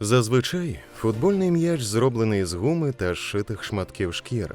Зазвичай футбольний м'яч зроблений з гуми та зшитих шматків шкіри.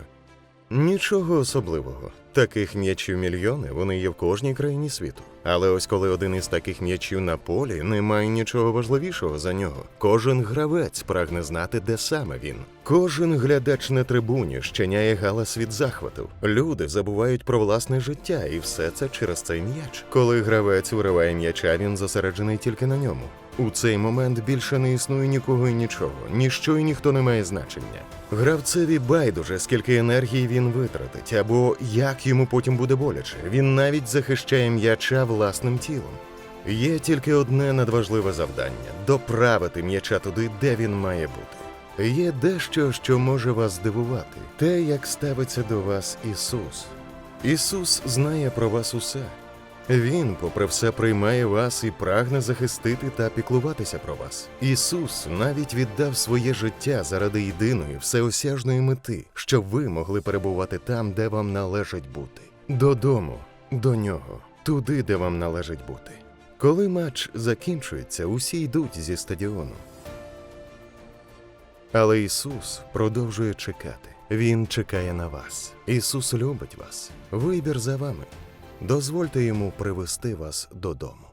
Нічого особливого. Таких м'ячів мільйони, вони є в кожній країні світу. Але ось коли один із таких м'ячів на полі, немає нічого важливішого за нього. Кожен гравець прагне знати, де саме він. Кожен глядач на трибуні щеняє галас від захвату. Люди забувають про власне життя, і все це через цей м'яч. Коли гравець вириває м'яча, він зосереджений тільки на ньому. У цей момент більше не існує нікого і нічого, ніщо і ніхто не має значення. Гравцеві байдуже, скільки енергії він витратить, або як йому потім буде боляче. Він навіть захищає м'яча власним тілом. Є тільки одне надважливе завдання доправити м'яча туди, де він має бути. Є дещо, що може вас здивувати, те, як ставиться до вас Ісус. Ісус знає про вас усе. Він, попри все, приймає вас і прагне захистити та піклуватися про вас. Ісус навіть віддав своє життя заради єдиної всеосяжної мети, щоб ви могли перебувати там, де вам належить бути. Додому, до нього, туди, де вам належить бути. Коли матч закінчується, усі йдуть зі стадіону. Але Ісус продовжує чекати. Він чекає на вас. Ісус любить вас. Вибір за вами. Дозвольте йому привести вас додому.